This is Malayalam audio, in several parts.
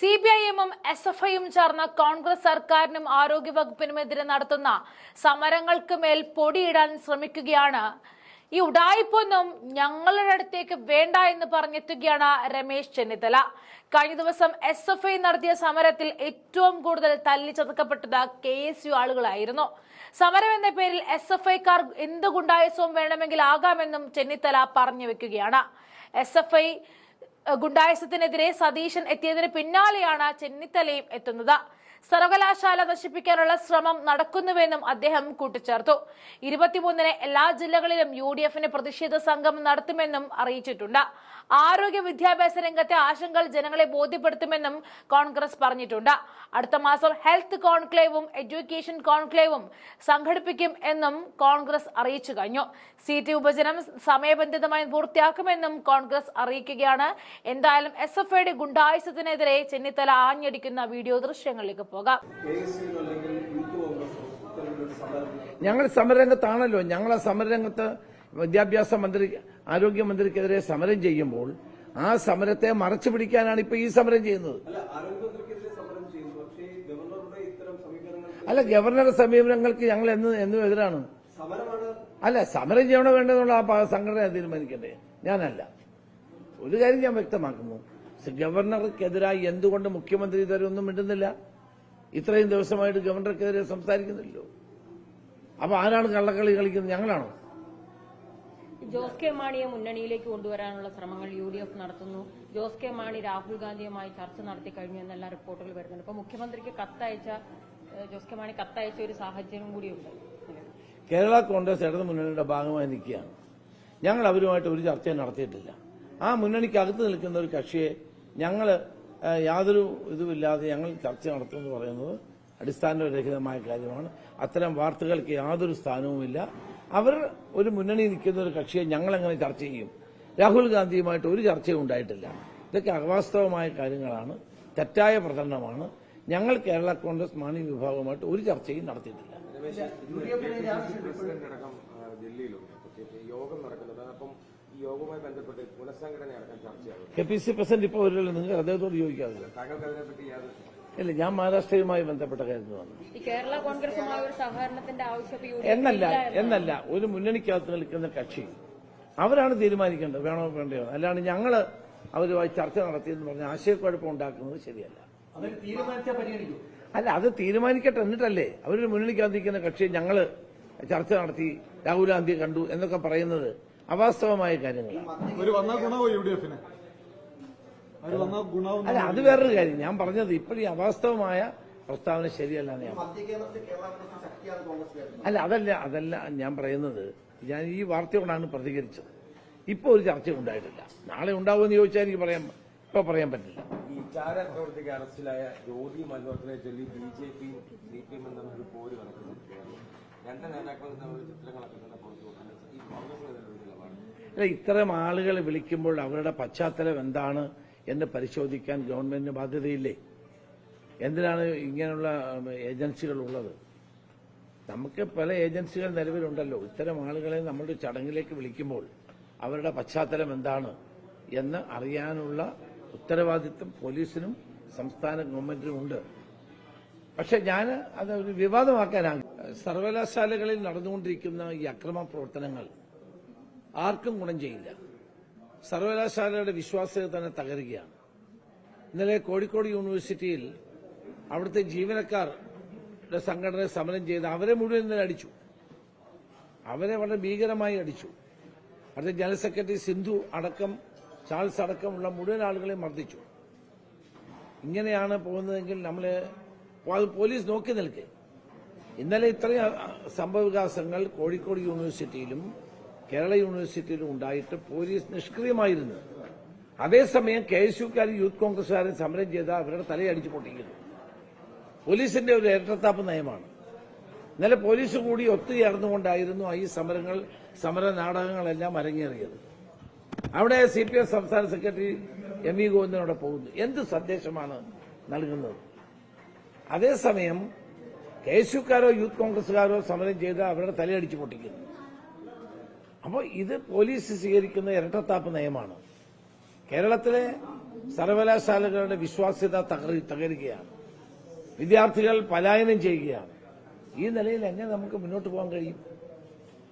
സി പി ഐ എമ്മും എസ് എഫ് ഐയും ചേർന്ന് കോൺഗ്രസ് സർക്കാരിനും ആരോഗ്യവകുപ്പിനുമെതിരെ നടത്തുന്ന സമരങ്ങൾക്ക് മേൽ പൊടിയിടാൻ ശ്രമിക്കുകയാണ്. ഈ ഉടായ്പൊന്നും ഞങ്ങളുടെ അടുത്തേക്ക് വേണ്ട എന്ന് പറഞ്ഞെത്തുകയാണ് രമേശ് ചെന്നിത്തല. കഴിഞ്ഞ ദിവസം എസ് എഫ് ഐ നടത്തിയ സമരത്തിൽ ഏറ്റവും കൂടുതൽ തല്ലി ചതക്കപ്പെട്ടത് കെ എസ് യു ആളുകളായിരുന്നു. സമരം എന്ന പേരിൽ എസ് എഫ് ഐക്കാർ എന്ത് ഗുണ്ടായസവും വേണമെങ്കിൽ ആകാമെന്നും ചെന്നിത്തല പറഞ്ഞു വെക്കുകയാണ്. എസ് എഫ് ഐ ഗുണ്ടായസത്തിനെതിരെ സതീശൻ എത്തിയതിന് പിന്നാലെയാണ് ചെന്നിത്തലയും എത്തുന്നത്. സർവകലാശാല നശിപ്പിക്കാനുള്ള ശ്രമം നടക്കുന്നുവെന്നും അദ്ദേഹം കൂട്ടിച്ചേർത്തു. ഇരുപത്തിമൂന്നിന് എല്ലാ ജില്ലകളിലും യു ഡി എഫിന് പ്രതിഷേധ സംഘം നടത്തുമെന്നും അറിയിച്ചിട്ടുണ്ട്. ആരോഗ്യ വിദ്യാഭ്യാസ രംഗത്തെ ആശങ്കകൾ ജനങ്ങളെ ബോധ്യപ്പെടുത്തുമെന്നും കോൺഗ്രസ് പറഞ്ഞിട്ടുണ്ട്. അടുത്ത മാസം ഹെൽത്ത് കോൺക്ലേവും എഡ്യൂക്കേഷൻ കോൺക്ലേവും സംഘടിപ്പിക്കും എന്നും കോൺഗ്രസ് അറിയിച്ചു കഴിഞ്ഞു. സീറ്റ് വിഭജനം സമയബന്ധിതമായി പൂർത്തിയാക്കുമെന്നും കോൺഗ്രസ് അറിയിക്കുകയാണ്. എന്തായാലും എസ് എഫ് ഐയുടെ ഗുണ്ടായുസത്തിനെതിരെ ചെന്നിത്തല ആഞ്ഞടിക്കുന്ന വീഡിയോ ദൃശ്യങ്ങളിലേക്ക് പോകാം. ഞങ്ങൾ സമരരംഗത്താണല്ലോ. ഞങ്ങൾ ആ സമരരംഗത്ത് വിദ്യാഭ്യാസ മന്ത്രി ആരോഗ്യമന്ത്രിക്കെതിരെ സമരം ചെയ്യുമ്പോൾ ആ സമരത്തെ മറച്ചു പിടിക്കാനാണ് ഇപ്പൊ ഈ സമരം ചെയ്യുന്നത്. അല്ല ഗവർണറുടെ സമീപനങ്ങൾക്ക് ഞങ്ങൾ എന്ന് എന്നും എതിരാണ്. അല്ല സമരം ചെയ്യണോ വേണ്ടതെന്നുള്ള ആ സംഘടന തീരുമാനിക്കണ്ടേ? ഞാനല്ല. ഒരു കാര്യം ഞാൻ വ്യക്തമാക്കുന്നു. ഗവർണർക്കെതിരായി എന്തുകൊണ്ട് മുഖ്യമന്ത്രി ഇതുവരെ ഒന്നും മിണ്ടുന്നില്ല? ഇത്രയും ദിവസമായിട്ട് ഗവർണർക്കെതിരെ സംസാരിക്കുന്നില്ലല്ലോ. അപ്പൊ ആരാണ് കള്ളക്കളി കളിക്കുന്നത്? ഞങ്ങളാണോ? ജോസ് കെ മാണിയെ മുന്നണിയിലേക്ക് കൊണ്ടുവരാനുള്ള ശ്രമങ്ങൾ യു ഡി എഫ് നടത്തുന്നു. ജോസ് കെ മാണി രാഹുൽ ഗാന്ധിയുമായി ചർച്ച നടത്തി കഴിഞ്ഞു എന്നെല്ലാം റിപ്പോർട്ടുകൾ വരുന്നുണ്ട്. ഇപ്പൊ മുഖ്യമന്ത്രിക്ക് കത്തയച്ച ജോസ് കെ മാണി കത്തയച്ച ഒരു സാഹചര്യം കൂടിയുണ്ട്. കേരള കോൺഗ്രസ് ഇടതു മുന്നണിയുടെ ഭാഗമായി നിൽക്കുകയാണ്. ഞങ്ങൾ അവരുമായിട്ട് ഒരു ചർച്ചയും നടത്തിയിട്ടില്ല. ആ മുന്നണിക്കകത്ത് നിൽക്കുന്ന ഒരു കക്ഷിയെ ഞങ്ങൾ യാതൊരു ഇതുമില്ലാതെ ഞങ്ങൾ ചർച്ച നടത്തുമെന്ന് പറയുന്നത് അടിസ്ഥാനരഹിതമായ കാര്യമാണ്. അത്തരം വാർത്തകൾക്ക് യാതൊരു സ്ഥാനവുമില്ല. അവർ ഒരു മുന്നണി നിൽക്കുന്ന ഒരു കക്ഷിയെ ഞങ്ങൾ എങ്ങനെ ചർച്ച ചെയ്യും? രാഹുൽ ഗാന്ധിയുമായിട്ട് ഒരു ചർച്ചയും ഉണ്ടായിട്ടില്ല. ഇതൊക്കെ അവാസ്തവമായ കാര്യങ്ങളാണ്. തെറ്റായ പ്രചരണമാണ്. ഞങ്ങൾ കേരള കോൺഗ്രസ് മാണി വിഭാഗവുമായിട്ട് ഒരു ചർച്ചയും നടത്തിയിട്ടില്ല. യോഗം നടക്കുന്നത്. അപ്പം യോഗവുമായി ബന്ധപ്പെട്ട് പുനഃസംഘടന അടക്കം ചർച്ചയാകും. കെ പി സി പ്രസിഡന്റ് ഇപ്പോൾ വരില്ല നിങ്ങൾ അദ്ദേഹത്തോട് ചോദിക്കാതെ അല്ല അതിനെപ്പറ്റി യാതൊരു ഇല്ല. ഞാൻ മഹാരാഷ്ട്രയുമായി ബന്ധപ്പെട്ട കാര്യങ്ങളാണ് ഈ കേരള കോൺഗ്രസുമായി ഒരു സഹകരണത്തിന്റെ ആവശ്യം യു എന്നല്ല എന്നല്ല ഒരു മുന്നണിക്കകത്ത് നിൽക്കുന്ന കക്ഷി. അവരാണ് തീരുമാനിക്കേണ്ടത് വേണോ വേണ്ടയോ? അല്ലാണ്ട് ഞങ്ങൾ അവരുമായി ചർച്ച നടത്തിയെന്ന് പറഞ്ഞ ആശയക്കുഴപ്പം ഉണ്ടാക്കുന്നത് ശരിയല്ല. അല്ല അത് തീരുമാനിക്കട്ടെ എന്നിട്ടല്ലേ? അവരൊരു മുന്നണിക്കകത്ത് നിൽക്കുന്ന കക്ഷി ഞങ്ങൾ ചർച്ച നടത്തി രാഹുൽ ഗാന്ധി കണ്ടു എന്നൊക്കെ പറയുന്നത് അവാസ്തവമായ കാര്യങ്ങളാണ്. ഒരു വന്ന ഗുണവോ യു ഡി എഫിന് വന്ന ഗുണവും അല്ല അത് വേറൊരു കാര്യം. ഞാൻ പറഞ്ഞത് ഇപ്പോഴും ഈ അവാസ്തവമായ പ്രസ്താവന ശരിയല്ല ഞാൻ അല്ല അതല്ല അതല്ല ഞാൻ പറയുന്നത്. ഞാൻ ഈ വാർത്തയോടാണ് പ്രതികരിച്ചത്. ഇപ്പൊ ഒരു ചർച്ച ഉണ്ടായിട്ടില്ല. നാളെ ഉണ്ടാവുമെന്ന് ചോദിച്ചാൽ എനിക്ക് പറയാൻ ഇപ്പൊ പറയാൻ പറ്റില്ല. ഈ ചാര പ്രവർത്തിക്ക് അറസ്റ്റിലായ ജ്യോതി മൽഹോത്രയെ ചൊല്ലി ബി ജെ പിയും സി പി എമ്മും തമ്മിൽ ഒരു പോര് നടക്കുന്നുണ്ട്. രണ്ട് നേതാക്കളും തമ്മിൽ ചിത്രങ്ങളൊക്കെ തന്നെ പുറത്തു കൊടുക്കുന്നത് ഈ കോൺഗ്രസിനെതിരെ നിലപാട് അല്ല ഇത്തരം ആളുകളെ വിളിക്കുമ്പോൾ അവരുടെ പശ്ചാത്തലം എന്താണ് എന്ന് പരിശോധിക്കാൻ ഗവൺമെന്റിന് ബാധ്യതയില്ലേ? എന്തിനാണ് ഇങ്ങനെയുള്ള ഏജൻസികൾ ഉള്ളത് നമുക്ക് പല ഏജൻസികൾ നിലവിലുണ്ടല്ലോ. ഇത്തരം ആളുകളെ നമ്മുടെ ചടങ്ങിലേക്ക് വിളിക്കുമ്പോൾ അവരുടെ പശ്ചാത്തലം എന്താണ് എന്ന് അറിയാനുള്ള ഉത്തരവാദിത്വം പോലീസിനും സംസ്ഥാന ഗവൺമെന്റിനും ഉണ്ട്. പക്ഷെ ഞാൻ അത് ഒരു വിവാദമാക്കാനാണ്. സർവകലാശാലകളിൽ നടന്നുകൊണ്ടിരിക്കുന്ന ഈ അക്രമ പ്രവർത്തനങ്ങൾ ആർക്കും ഗുണം ചെയ്യില്ല. സർവകലാശാലയുടെ വിശ്വാസ്യത തന്നെ തകരുകയാണ്. ഇന്നലെ കോഴിക്കോട് യൂണിവേഴ്സിറ്റിയിൽ അവിടുത്തെ ജീവനക്കാരുടെ സംഘടന സമരം ചെയ്ത് അവരെ മുഴുവൻ ഇന്നലെ അടിച്ചു. അവരെ വളരെ ഭീകരമായി അടിച്ചു. അവിടുത്തെ ജനറൽ സെക്രട്ടറി സിന്ധു അടക്കം ചാൾസ് അടക്കമുള്ള മുഴുവൻ ആളുകളെ മർദ്ദിച്ചു. ഇങ്ങനെയാണ് പോകുന്നതെങ്കിൽ നമ്മൾ പോലീസ് നോക്കി നിൽക്കേ. ഇന്നലെ ഇത്രയും സംഭവവികാസങ്ങൾ കോഴിക്കോട് യൂണിവേഴ്സിറ്റിയിലും കേരള യൂണിവേഴ്സിറ്റിയിൽ ഉണ്ടായിട്ട് പോലീസ് നിഷ്ക്രിയമായിരുന്നു. അതേസമയം കെ എസ് യുക്കാർ യൂത്ത് കോൺഗ്രസുകാരും സമരം ചെയ്ത അവരുടെ തലയടിച്ചു പൊട്ടിക്കുന്നു. പോലീസിന്റെ ഒരു ഇരട്ടത്താപ്പ് നയമാണ്. ഇന്നലെ പോലീസ് കൂടി ഒത്തുചേർന്നുകൊണ്ടായിരുന്നു ഈ സമരങ്ങൾ സമര നാടകങ്ങളെല്ലാം അരങ്ങേറിയത്. അവിടെ സി പി എം സംസ്ഥാന സെക്രട്ടറി എം വി ഗോവിന്ദനോടെ പോകുന്നു. എന്ത് സന്ദേശമാണ് നൽകുന്നത്? അതേസമയം കെ എസ് യുക്കാരോ യൂത്ത് കോൺഗ്രസുകാരോ സമരം ചെയ്ത് അവരുടെ തലയടിച്ചു പൊട്ടിക്കുന്നു. അപ്പോൾ ഇത് പോലീസ് സ്വീകരിക്കുന്ന ഇരട്ടത്താപ്പ് നയമാണ്. കേരളത്തിലെ സർവകലാശാലകളുടെ വിശ്വാസ്യത തകരുകയാണ്. വിദ്യാർത്ഥികൾ പലായനം ചെയ്യുകയാണ്. ഈ നിലയിൽ എങ്ങനെ നമുക്ക് മുന്നോട്ട് പോകാൻ കഴിയും?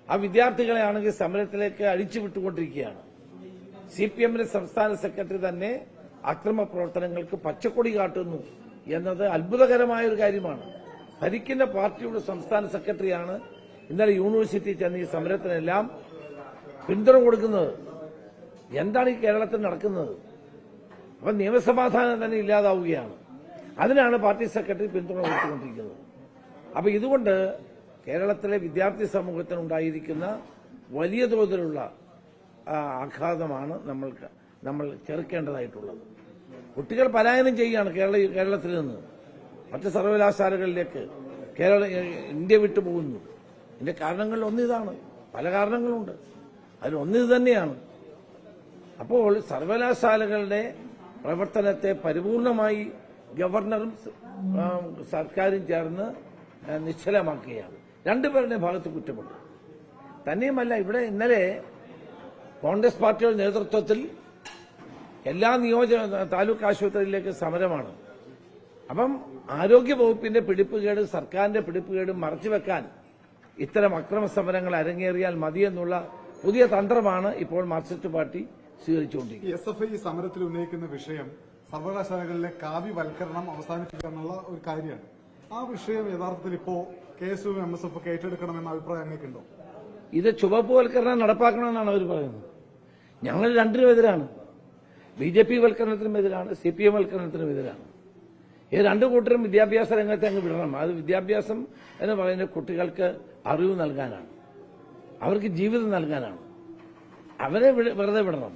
ആ വിദ്യാർത്ഥികളെ ആണെങ്കിൽ സമരത്തിലേക്ക് അഴിച്ചുവിട്ടുകൊണ്ടിരിക്കുകയാണ് സി പി എമ്മിന്റെ സംസ്ഥാന സെക്രട്ടറി തന്നെ അക്രമ പ്രവർത്തനങ്ങൾക്ക് പച്ചക്കൊടി കാട്ടുന്നു എന്നത് അത്ഭുതകരമായ ഒരു കാര്യമാണ്. ഭരിക്കുന്ന പാർട്ടിയുടെ സംസ്ഥാന സെക്രട്ടറിയാണ് ഇന്നലെ യൂണിവേഴ്സിറ്റി ചെന്ന് ഈ സമരത്തിനെല്ലാം പിന്തുണ കൊടുക്കുന്നത്? എന്താണ് ഈ കേരളത്തിൽ നടക്കുന്നത്? അപ്പൊ നിയമസമാധാനം തന്നെ ഇല്ലാതാവുകയാണ്. അതിനാണ് പാർട്ടി സെക്രട്ടറി പിന്തുണ കൊടുത്തുകൊണ്ടിരിക്കുന്നത്. അപ്പൊ ഇതുകൊണ്ട് കേരളത്തിലെ വിദ്യാർത്ഥി സമൂഹത്തിനുണ്ടായിരിക്കുന്ന വലിയ തോതിലുള്ള ആഘാതമാണ് നമ്മൾ നമ്മൾ ചെറുക്കേണ്ടതായിട്ടുള്ളത്. കുട്ടികൾ പലായനം ചെയ്യുകയാണ് കേരള കേരളത്തിൽ നിന്ന്. മറ്റ് സർവകലാശാലകളിലേക്ക് കേരള ഇന്ത്യ വിട്ടുപോകുന്നു. ഇതിന്റെ കാരണങ്ങളിൽ ഒന്നിതാണ് പല കാരണങ്ങളുണ്ട്. അതിൽ ഒന്നിത് തന്നെയാണ്. അപ്പോൾ സർവകലാശാലകളുടെ പ്രവർത്തനത്തെ പരിപൂർണമായി ഗവർണറും സർക്കാരും ചേർന്ന് നിശ്ചലമാക്കുകയാണ്. രണ്ടുപേരുടെ ഭാഗത്ത് കുറ്റമുണ്ട് തന്നെയുമല്ല ഇവിടെ ഇന്നലെ കോൺഗ്രസ് പാർട്ടിയുടെ നേതൃത്വത്തിൽ എല്ലാ നിയോജക താലൂക്ക് ആശുപത്രിയിലേക്ക് സമരമാണ്. അപ്പം ആരോഗ്യ വകുപ്പിന്റെ പിടിപ്പുകേട് സർക്കാരിന്റെ പിടിപ്പുകേട് മറച്ചുവെക്കാൻ ഇത്തരം അക്രമ സമരങ്ങൾ അരങ്ങേറിയാൽ മതിയെന്നുള്ള പുതിയ തന്ത്രമാണ് ഇപ്പോൾ മാർക്സിസ്റ്റ് പാർട്ടി സ്വീകരിച്ചുകൊണ്ടിരിക്കുന്നത്. എസ് എഫ് ഐ സമരത്തിൽ ഉന്നയിക്കുന്ന വിഷയം സർവകലാശാലകളിലെ കാവ്യവൽക്കരണം അവസാനിപ്പിക്കുക എന്നുള്ള ഒരു കാര്യമാണ്. ആ വിഷയം യഥാർത്ഥത്തിൽ ഇപ്പോ K S U M S F ഏറ്റെടുക്കണമെന്ന അഭിപ്രായം അങ്ങേക്കുണ്ടോ? ഇത് ചുവപ്പുവൽക്കരണം നടപ്പാക്കണമെന്നാണ് അവർ പറയുന്നത്. ഞങ്ങൾ രണ്ടിനും എതിരാണ്. ബി ജെ പി വൽക്കരണത്തിനും എതിരാണ് സി പി എം വൽക്കരണത്തിനും എതിരാണ്. ഈ രണ്ടു കൂട്ടരും വിദ്യാഭ്യാസ രംഗത്തെ അങ്ങ് വിടണം. അത് വിദ്യാഭ്യാസം എന്ന് പറയുന്ന കുട്ടികൾക്ക് അറിവ് നൽകാനാണ്. അവർക്ക് ജീവിതം നൽകാനാണ്. അവരെ വെറുതെ വിടണം.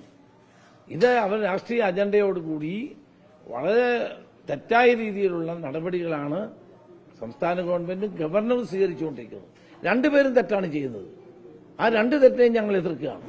ഇത് അവർ രാഷ്ട്രീയ അജണ്ടയോടുകൂടി വളരെ തെറ്റായ രീതിയിലുള്ള നടപടികളാണ് സംസ്ഥാന ഗവൺമെന്റും ഗവർണറും സ്വീകരിച്ചുകൊണ്ടിരിക്കുന്നത്. രണ്ടുപേരും തെറ്റാണ് ചെയ്യുന്നത്. ആ രണ്ട് തെറ്റേയും ഞങ്ങൾ എതിർക്കുകയാണ്.